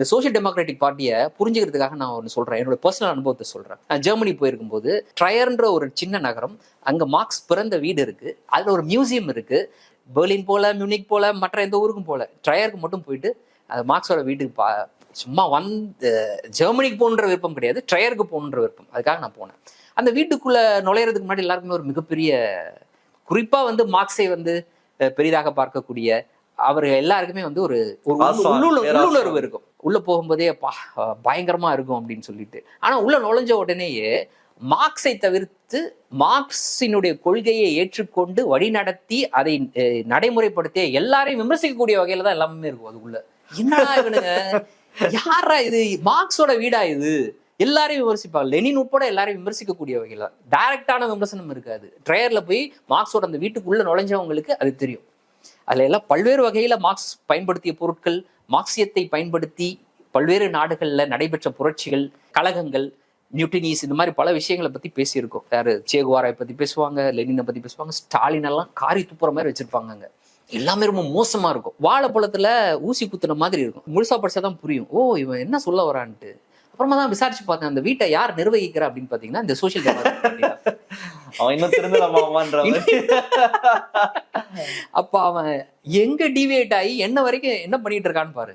இந்த social democratic பார்ட்டியை புரிஞ்சுக்கிறதுக்காக நான் ஒன்று சொல்றேன். என்னோட பர்சனல் அனுபவத்தை சொல்றேன். நான் ஜெர்மனி போயிருக்கும்போது ட்ரையர்ன்ற ஒரு சின்ன நகரம் அங்க மார்க்ஸ் பிறந்த வீடு இருக்கு. அதுல ஒரு மியூசியம் இருக்கு. பெர்லின் போல மியூனிக் போல மற்ற எந்த ஊருக்கும் போல. ட்ரையருக்கு மட்டும் போயிட்டு அது மார்க்ஸோட வீட்டுக்கு பா சும்மா வந்து ஜெர்மனிக்கு போகணுன்ற விருப்பம் கிடையாது ட்ரையருக்கு போகணுன்ற விருப்பம். அதுக்காக நான் போனேன். அந்த வீட்டுக்குள்ள நுழையிறதுக்கு முன்னாடி எல்லாருக்குமே ஒரு மிகப்பெரிய குறிப்பா வந்து மார்க்ஸை வந்து பெரிதாக பார்க்கக்கூடிய அவர் எல்லாருக்குமே வந்து ஒரு. உள்ளுணர்வு இருக்கும். உள்ள போகும்போதே பா பயங்கரமா இருக்கும் அப்படின்னு சொல்லிட்டு. ஆனால் உள்ளே நுழைஞ்ச உடனேயே மார்க்ஸை தவிர்த்து மார்க்ஸினுடைய கொள்கையை ஏற்றுக்கொண்டு வழிநடத்தி அதை நடைமுறைப்படுத்திய எல்லாரையும் விமர்சிக்கக்கூடிய வகையில தான் எல்லாமே இருக்கும் அதுக்குள்ள. என்னடா இவனுங்க? யாரா இது? மார்க்ஸோட வீடா இது? எல்லாரையும் விமர்சிப்பாங்க. லெனின் உட்பட எல்லாரையும் விமர்சிக்கக்கூடிய வகையில. டைரக்டான விமர்சனம் இருக்காது. ட்ரையர்ல போய் மார்க்ஸோட அந்த வீட்டுக்குள்ள நுழைஞ்சவங்களுக்கு அது தெரியும். அதுல எல்லாம் பல்வேறு வகையில மார்க்ஸ் பயன்படுத்திய பொருட்கள் மார்க்சியத்தை பயன்படுத்தி பல்வேறு நாடுகள்ல நடைபெற்ற புரட்சிகள் கழகங்கள் நியூட்டினிஸ் இந்த மாதிரி பல விஷயங்களை பத்தி பேசியிருக்கோம். யாரு? சேகுவாரை பத்தி பேசுவாங்க லெனினை பத்தி பேசுவாங்க ஸ்டாலின் எல்லாம் காரி துப்புற மாதிரி வச்சிருப்பாங்க எல்லாமே ரொம்ப மோசமா இருக்கும். வாழைப்பழத்துல ஊசி குத்துன மாதிரி இருக்கும். முழுசா படிச்சாதான் புரியும். ஓ இவன் என்ன சொல்ல வரான்ட்டு. அப்புறமா தான் விசாரிச்சு பார்த்தேன் அந்த வீட்டை யார் நிர்வகிக்கிறா அப்படின்னு பாத்தீங்கன்னா இந்த சோசியல் அவன் இன்னும் திருந்தலாமான்ற அப்ப அவன் எங்க டிவியேட் ஆகி என்ன வரைக்கும் என்ன பண்ணிட்டு இருக்கான்னு பாரு.